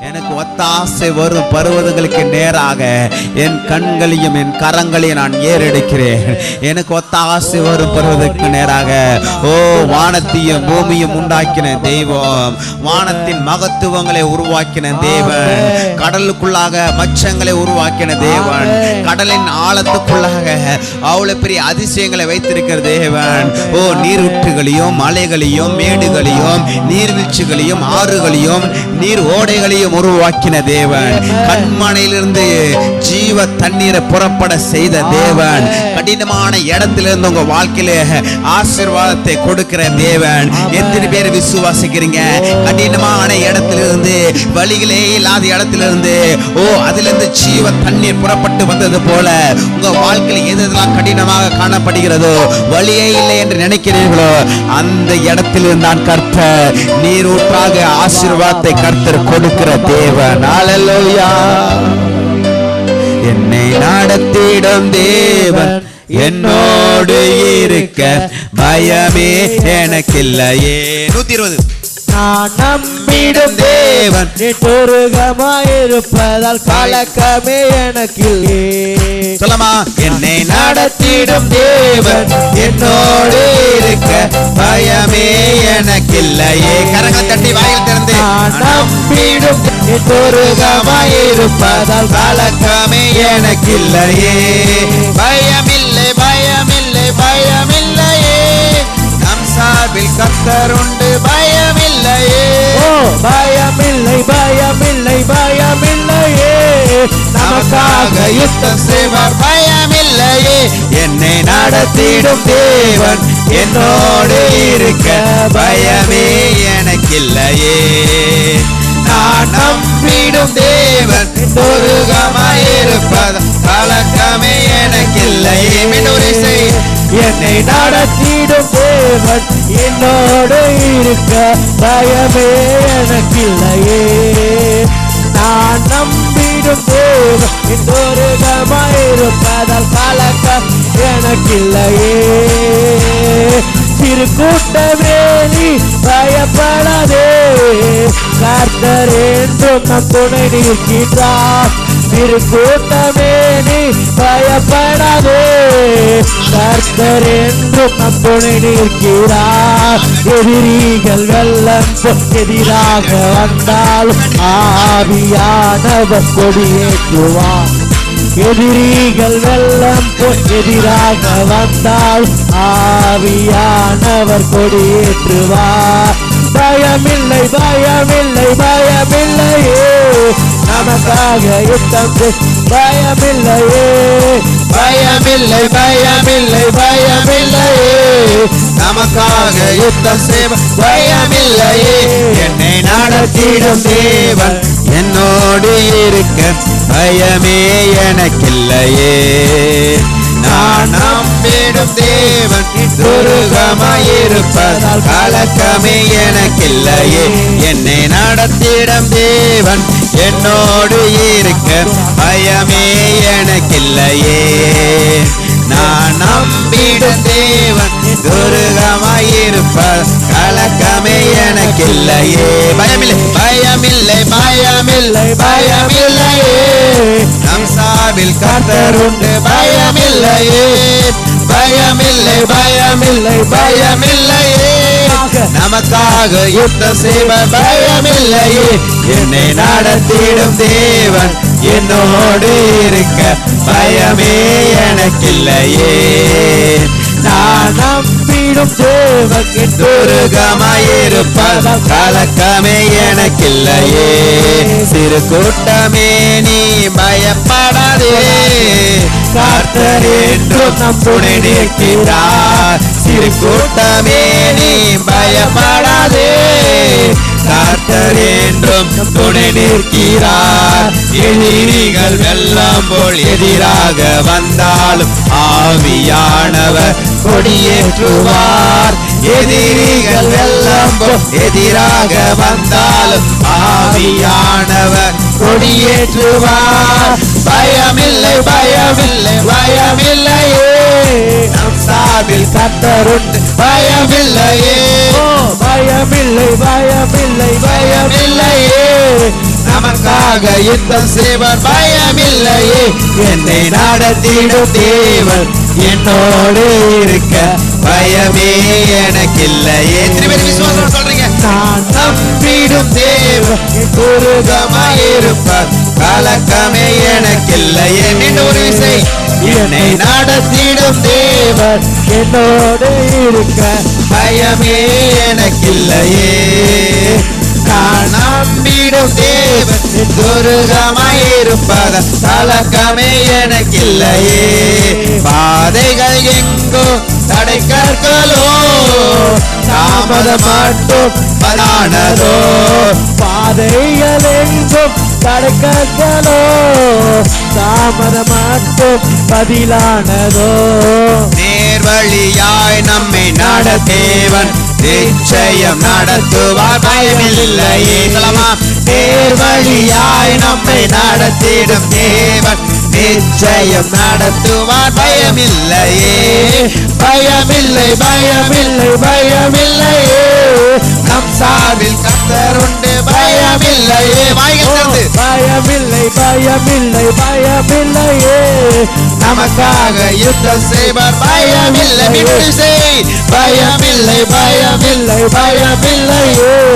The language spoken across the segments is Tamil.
எனக்கு ஒத்தாசை வரும் பருவதங்களுக்கு நேராக என் கண்களையும் என் கரங்களையும் நான் ஏறெடுக்கிறேன். எனக்கு ஒத்தாசை வரும் பருவதற்கு நேராக. ஓ வானத்தையும் பூமியும் உண்டாக்கின தெய்வம். வானத்தின் மகத்துவங்களை உருவாக்கின தேவன். கடலுக்குள்ளாக மச்சங்களை உருவாக்கின தேவன். கடலின் ஆழத்துக்குள்ளாக அவ்வளவு பெரிய அதிசயங்களை வைத்திருக்கிற தேவன். ஓ நீரூற்றுகளையும் மலைகளையும் மேடுகளையும் நீர்வீழ்ச்சிகளையும் ஆறுகளையும் நீர் ஓடைகளையும் உருவாக்கின தேவன். கண்மனையிலிருந்து ஜீவ தண்ணீரை புறப்பட செய்த தேவன். கடினமான இடத்திலிருந்து உங்க வாழ்க்கையில ஆசீர்வாதத்தை கொடுக்கிற தேவன். எத்தனை பேர் விசுவாசிக்கிறீங்க? கடினமான இடத்திலிருந்து வழிகளே இல்லாத இடத்திலிருந்து ஓ அதிலிருந்து ஜீவ தண்ணீர் புறப்பட்டு வந்தது போல உங்க வாழ்க்கையில் எது எதெல்லாம் கடினமாக காணப்படுகிறதோ வழியே இல்லை என்று நினைக்கிறீர்களோ அந்த இடத்திலிருந்து தான் கர்த்தர். நீரூற்றாக ஆசீர்வாதத்தை கர்த்தர் கொடுக்கிற தேவன் ஹalleluya என்னை நடத்திடும் தேவன் என்னோடு இருக்க பயமே எனக்கில்லையே. நூத்தி இருபது. நான் நம்பிடும் தேவன். நிட்டுருகமாயிருப்பதால் கலக்கமே எனக்கு சொல்லமா என்னை நடத்திடும் தேவன். என்னோடு இருக்க பயமே எனக்கில்லையே. கரங்கள் தட்டி வாயில் திறந்து. நான் நம்பிடும் நிட்டுருகமாயிருப்பதால் கலக்கமே எனக்கில்லையே. பயமில்லை பயமில்லை பயமில்லையே சார்பில் கத்தருண்டு பயமில்லையே. பயமில்லை பயமில்லை பயமில்லையே. நமக்காக யுத்தம் செய்வார் பயமில்லையே. என்னை நடத்திடும் தேவன் என்னோடு இருக்க பயமே எனக்கில்லையே. நான் நம்பிடும் தேவன் துருகமாயிருப்பது கலக்கமே எனக்கில்லையே. என்னை நடத்திடும் தேவன் என்னோடு இருக்க பயமே எனக்கில்லையே. நான் நம்பிடும் தேவன் இன்னொருகமாயிருப்பதால் கலக்கம் எனக்கில்லையே. சிறு கூட்டமே நீ பயப்படாதே. கர்த்தர் என்றும் நம் துணை நிற்கின்றார். சிறு கூட்டமே நீ பயப்படாதே. கர்த்தர் என்றும் நம் துணை எதிரிகள் வெள்ளம் எதிராக வந்தால் ஆவியானவர் கொடியேற்றுவார் எதிரிகள் வெள்ளம் எதிராக வந்தால் ஆவியானவர் கொடியேற்றுவார் பயமில்லை பயமில்லை பயமில்லையே. நமக்காக யுத்தம் பயமில்லையே. பயமில்லை பயமில்லை பயமில்லையே. நமக்காக யுத்தம் செய்வ பயமில்லையே. என்னை நடத்திடும் தேவன் என்னோடு இருக்க. பயமே எனக்கில்லையே. நம்பிடும் தேவன் துருகமாயிருப்பதால் கலக்கமே எனக்கில்லையே. என்னை நடத்திடும் தேவன் என்னோடு இருக்க பயமே எனக்கில்லையே. நான் நம்பிடும் தேவன் துருகமாயிருப்ப கலக்கமே எனக்கில்லையே. பயமில்லை பயமில்லை பயமில்லை பயமில்லையே. நம் சார்பில் கத்தருண்டு பயமில்லையே. பயமில்லை பயமில்லை பயமில்லையே. நமக்காக யுத்தம் செய்வ பயமில்லையே. என்னை நடத்திடும் தேவன் என்னோடு இருக்க பயமே எனக்கில்லையே. நான் நம்பிடும் தேவன் துருகமாயிருப்பதால் கலக்கமே எனக்கில்லையே. சிறு கூட்டமே நீ பயப்படாதே. கர்த்தர் என்றும் நம் நிற்கிறார். சிறு கூட்டமே நீ பயப்படாதே. கர்த்தர் என்றும் துணை நிற்கிறார். எதிரிகள் வெள்ளம் போல் எதிராக வந்தாலும் ஆவியானவர் கொடியேற்றுவார். எதிரிகள் எல்லாம் எதிராக வந்தாலும் ஆவியானவர் கொடியேற்றுவார். பயமில்லை பயமில்லை பயமில்லையே. நம் சாவில் கத்தருண்டு பயமில்லையே. பயமில்லை பயமில்லை பயமில்லையே. நமக்காக யுத்தம் செய்வர். பயமில்லையே. என்னை நடத்திடும் தேவன். என்னோடு இருக்க பயமே எனக்கில்லையே. திருப்பி விசுவாசம் சொல்றீங்க? நான் நம்பிடும் தேவன் துருகமாயிருப்பார் கலக்கமே எனக்கில்லையே. மீண்டும் ஒரு விசை என்னை நடத்திடும் தேவன் என்னோடு இருக்க பயமே எனக்கில்லையே. நான் நம்பிடும் தேவன் பல கலக்கமே எனக்கில்லையே. பாதைகள் எங்கோ தடை கற்களோ தாமத மட்டும் பலானதோ. பாதைகள் எங்கும் தடுக்கங்களோ தாமத மட்டும் பதிலானதோ. நேர்வழியாய் நம்மை நடத்தேவன் நிச்சயம் நடத்துவார் பயமில்லையே. சொல்லமா நேர்வழியாய் நம்மை நடத்திடும் தேவன். நிச்சயம் நடத்துவார். பயமில்லையே. பயமில்லை பயமில்லை பயமில்லையே. நம் சார்பில் கத்தர் உண்டு. பயமில்லையே. வாய்கிறது பயமில்லை பயமில்லை பயமில்லையே. நமக்காக யுத்தம் செய்வார். பயமில்லை செய். பயமில்லை பயமில்லை பயமில்லையே.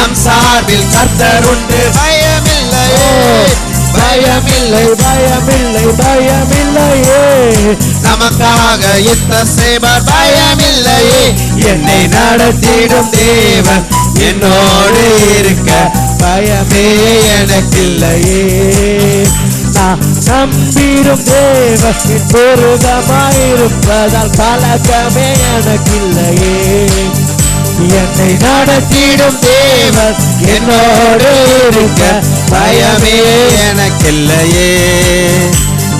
நம் சார்பில் கர்த்தர் உண்டு. பயமில்லையே. பயமில்லை பயமில்லை பயமில்லையே. நமக்காக யுத்தம் செய்வார் பயமில்லையே. என்னை நடத்திடும் தேவன் என்னோடு இருக்க பயமே எனக்கில்லையே. நான் நம்பிடும் தேவன் பொருதமாயிருப்பதால் கலக்கமே எனக்கில்லையே. என்னை நடத்திடும் தேவன் என்னோடு இருக்க பயமே எனக்கில்லையே.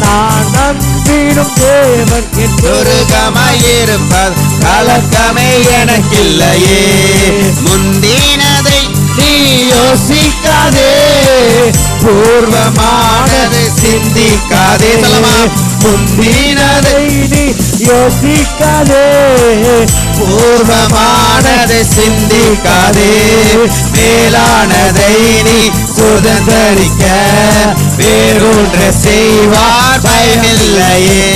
நான் நம்பிடும் தேவன் என் துருகமாயிருப்பது கலக்கமே எனக்கில்லையே. முந்தினதை நீ யோசிக்காதே பூர்வமானதை சிந்திக்காதே. முந்தினதை நீ யோசிக்காதே. பூர்வமானதை சிந்திக்காதே. மேலானதை நீ சுதந்தரிக்க வேறொன்று செய்வார். பயமில்லையே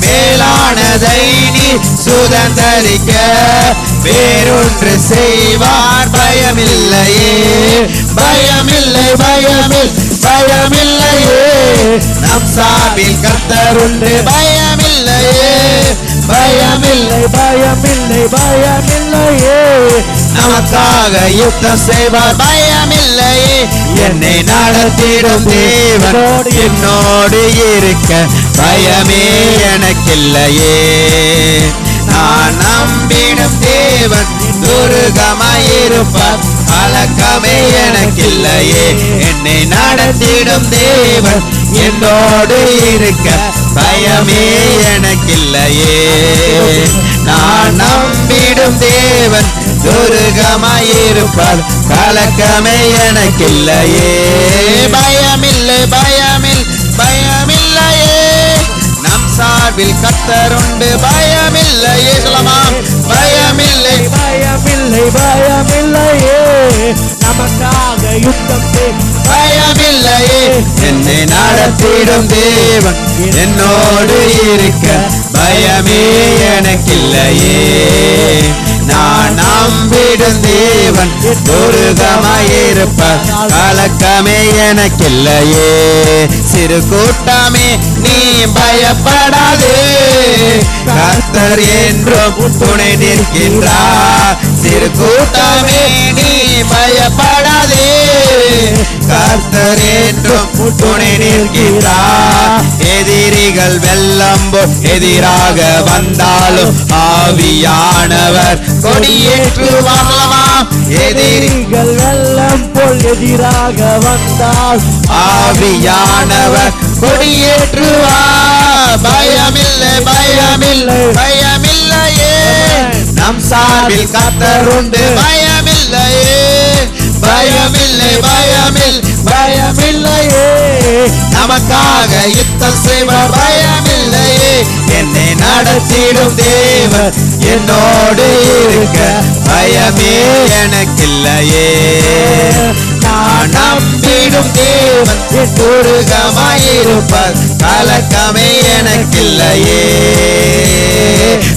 மேலானதை நீ சுதந்தரிக்க வேறொன்று செய்வார். பயமில்லையே. பயமில்லை பயமில் பயமில்லையே. நம் சார்பில் கத்தருண்டு பயமில்லையே. பயமில்லை பயமில்லை பயமில்லையே. நமக்காக யுத்தம் செய்வார். பயமில்லையே என்னை நடத்திடும் தேவன். என்னோடு இருக்க பயமே எனக்கில்லையே. நான் நம்பிடும் தேவன் துருகமாயிருப்பார். பழக்கமே எனக்கில்லையே. என்னை நடத்திடும் தேவன் என்னோடு இருக்க பயமே எனக்கில்லையே. நான் நம்பிடும் தேவன் துருகமாயிருப்பார் கலக்கமே எனக்கில்லையே. பயமில்லை பயமில் பயமில்லையே. நம் சார்பில் கத்தருண்டு பயமில்லையே சொல்லமா பயமில்லை இல்லை பயமில்லையே. நமக்காக யுத்தம் பயமில்லை. என்னை நடத்திடும் தேவன் என்னோடு இருக்க பயமே எனக்கில்லையே. நான் நம்பிடும் தேவன் துருகமாயிருப்பார் கலக்கமே எனக்கில்லையே. சிறு கூட்டமே நீ பயப்படாதே. கர்த்தர் என்றும் துணை நிற்கின்றார். சிறு கூட்டமே நீ பயப்படாதே. நிற்கிறார் எதிரிகள் வெள்ளம் எதிராக வந்தாலும் ஆவியானவர் கொடியேற்றுவார்களாம் எதிரி எதிரிகள் வெள்ளம் போல் எதிராக வந்தால் ஆவியானவர் கொடியேற்றுவார் பயமில்லை பயமில்லை பயமில்லையே. நம் சார்பில் கத்தருண்டு பயம் நமக்காக யுத்தம் செய்வார் பயமில்லையே என்னை நடத்திடும் தேவர் என்னோடு இருக்க பயமே எனக்கில்லையே. நான் நம்பிடும் தேவன் துருகமாயிருப்பார் கலக்கமே எனக்கில்லையே.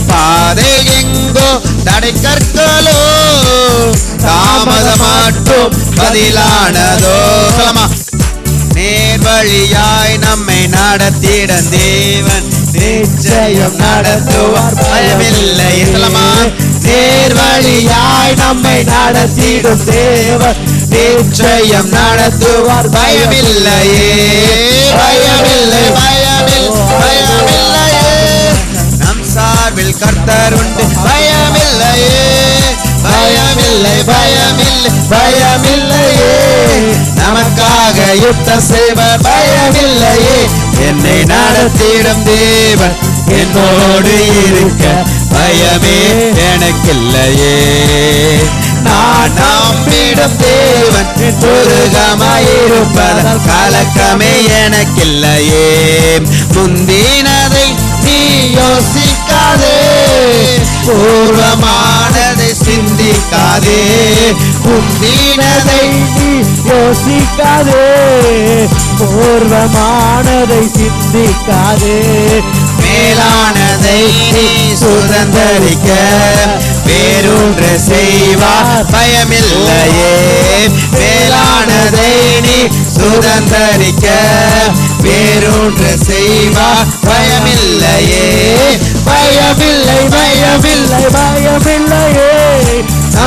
பாதை எங்கோ தடை கற்களோ தாமதமாட்டும் பதிலானதோ. சொல்லமா நேர் வழியாய் நம்மை நடத்திட தேவன். நிச்சயம் நடத்துவார். பயமில்லை சொல்லமா நேர் வழியாய் நம்மை நடத்திடும் தேவன். நிச்சயம் நடத்துவார். பயமில்லையே பயமில்லை பயமில்லை பயமில்லையே. நம் சார்பில் கர்த்தர் உண்டு. பயமில்லையே பயமில்லை பயமில்லை பயமில்லையே. நமக்காக யுத்தம் செய்வ பயமில்லையே. என்னை நடத்திடும் தேவன் என்னோடு இருக்க பயமே எனக்கில்லையே. நான் நம்பிடும் தேவன் துருகமாயிருப்பதால் கலக்கமே எனக்கில்லையே. முந்தினதை நீ யோசிக்காதே. பூர்வமானதை சிந்திக்காதே. முந்தினதை நீ யோசிக்காதே பூர்வமானதை சிந்திக்காதே. மேலானதை நீ சுதந்தரிக்க வேறொன்று செய்வார் பயமில்லையே. மேலானதை நீ சுதந்திரிக்க வேறொன்று செய்வார் பயமில்லையே. பயமில்லை பயமில்லை பயமில்லையே.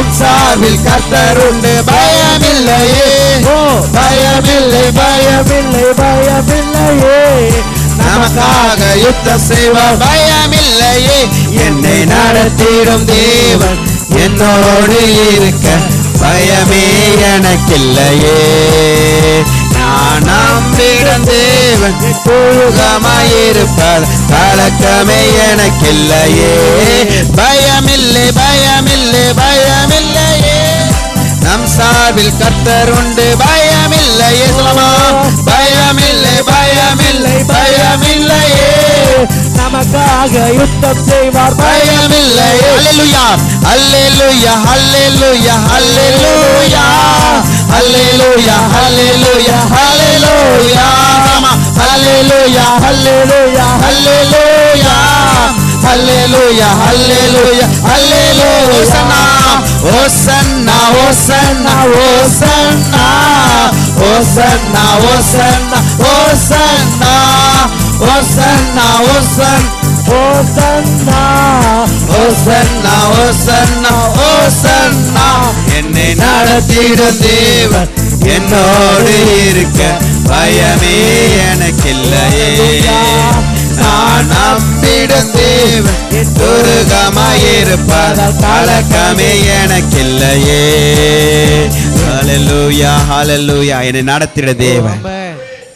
நம் சார்பில் கத்தருண்டு பயமில்லையே. ஓ. பயமில்லை பயமில்லை பயமில்லையே. நமக்காக யுத்தம் செய்வார். பயமில்லையே. என்னை நடத்திடும் தேவன் என்னோடு இருக்க. பயமே எனக்கில்லையே. நான் நம்பிடும் தேவன் புழுகமாயிருப்பார் கலக்கமே எனக்கில்லையே. பயமில்லை பயமில்லை பயமில்லையே. நம் சார்பில் கர்த்தர் உண்டு. பயமில்லையே சொல்லமா பயமில்லை பயமில்லை பயமில்லையே. நமக்காக யுத்தம் செய்வார். பயமில்லை அல்லேலூயா. அல்லேலூயா அல்லேலூயா அல்லேலூயா. அல்லேலூயா அல்லேலூயா அல்லேலூயா. அல்லேலூயா அல்லேலூயா அல்லேலூயா. அல்லேலூயா அல்லேலூயா அல்லேலூயா ஓசன்னா ஓசன்னா ஓசன்னா ஓசன்னா ஓசன்னா ஓசன்னா ஓசன்னா ஓசன்னா ஓசன்னா ஓசன்னா ஓசன்னா ஓசன்னா என்னை நடத்திட தேவன் என்னோடு இருக்க பயமே எனக்கில்லையே. நான் நம்பிடும் தேவன் துருகமாயிருப்பதால் கலக்கமே எனக்கில்லையே. ஹalleluya ஹalleluya என்னை நடத்திட தேவன்.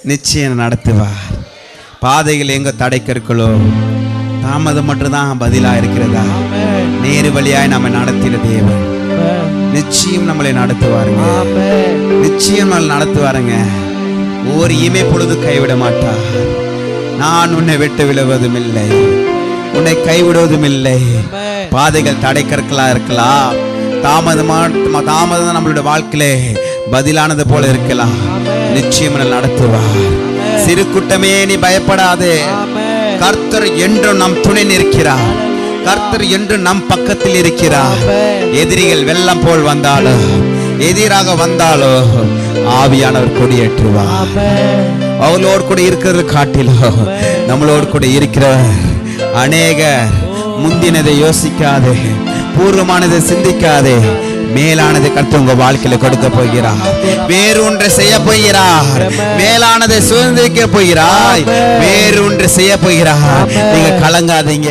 நிச்சயம் நடத்துவார். பாதைகள் எங்க தடை கற்களோ தாமதம் மட்டும்தான் பதிலா இருக்கிறதா? நேரு வழியாய் நம்ம நடத்திட தேவன். நிச்சயம் நம்மளை நடத்துவாருங்க. நிச்சயம் நம்மளை நடத்துவாருங்க. ஒரு இமை பொழுது கைவிட மாட்டார். நான் உன்னை விட்டு விழுவதும் இல்லை உன்னை கைவிடுவதும் இல்லை பாதைகள் தடை இருக்கலாம். தாமதமா தாமதம் நம்மளுடைய வாழ்க்கையிலே பதிலானது போல இருக்கலாம். நிச்சயம் நடத்துவார். சிறு கூட்டமே நீ பயப்படாதே. கர்த்தர் என்றும் நம் துணை நிற்கிறார். கர்த்தர் என்று நம் பக்கத்தில் இருக்கிறார். எதிரிகள் வெள்ளம் போல் வந்தாலோ எதிராக வந்தாலோ ஆவியானவர் கொடியேற்றுவார். அவளோடு கூட இருக்கிறது காட்டிலோ. நம்மளோடு கூட இருக்கிற அநேக முந்தினதை யோசிக்காதே பூர்வமானதை சிந்திக்காதே மேலானதை கற்று உங்க வாழ்க்கையில கொடுக்க போகிறார். வேறு ஒன்றை செய்ய போகிறார். மேலானதை சுதந்திரிக்க போகிறாய். வேறு ஒன்று செய்ய போகிறார். நீங்க கலங்காதீங்க.